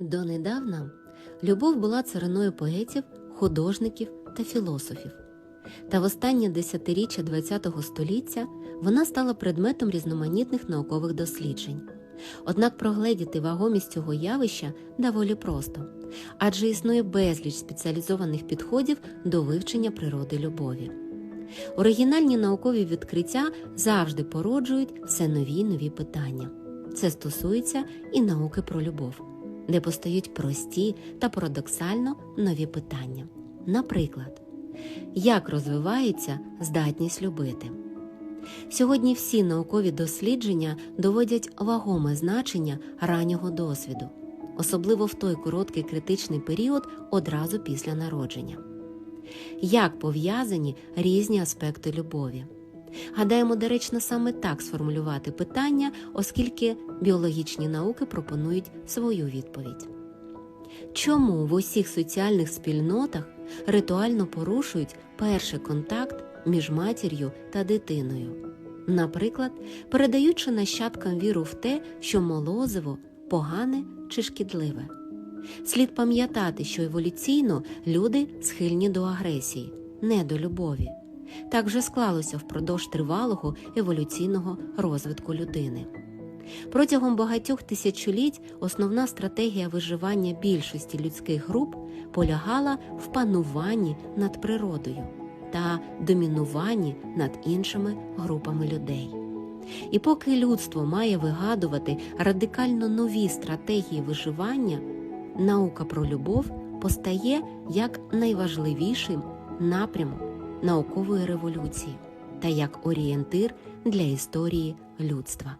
Донедавна любов була цариною поетів, художників та філософів. Та в останнє десятиріччя ХХ століття вона стала предметом різноманітних наукових досліджень. Однак прогледіти вагомість цього явища доволі просто, адже існує безліч спеціалізованих підходів до вивчення природи любові. Оригінальні наукові відкриття завжди породжують все нові й нові питання. Це стосується і науки про любов, де постають прості та парадоксально нові питання. Наприклад, як розвивається здатність любити? Сьогодні всі наукові дослідження доводять вагоме значення раннього досвіду, особливо в той короткий критичний період одразу після народження. Як пов'язані різні аспекти любові? Гадаємо, доречно саме так сформулювати питання, оскільки біологічні науки пропонують свою відповідь. Чому в усіх соціальних спільнотах ритуально порушують перший контакт між матір'ю та дитиною? Наприклад, передаючи нащадкам віру в те, що молозиво погане чи шкідливе. Слід пам'ятати, що еволюційно люди схильні до агресії, не до любові. Так вже склалося впродовж тривалого еволюційного розвитку людини. Протягом багатьох тисячоліть основна стратегія виживання більшості людських груп полягала в пануванні над природою та домінуванні над іншими групами людей. І поки людство має вигадувати радикально нові стратегії виживання, наука про любов постає як найважливішим напрямок наукової революції та як орієнтир для історії людства.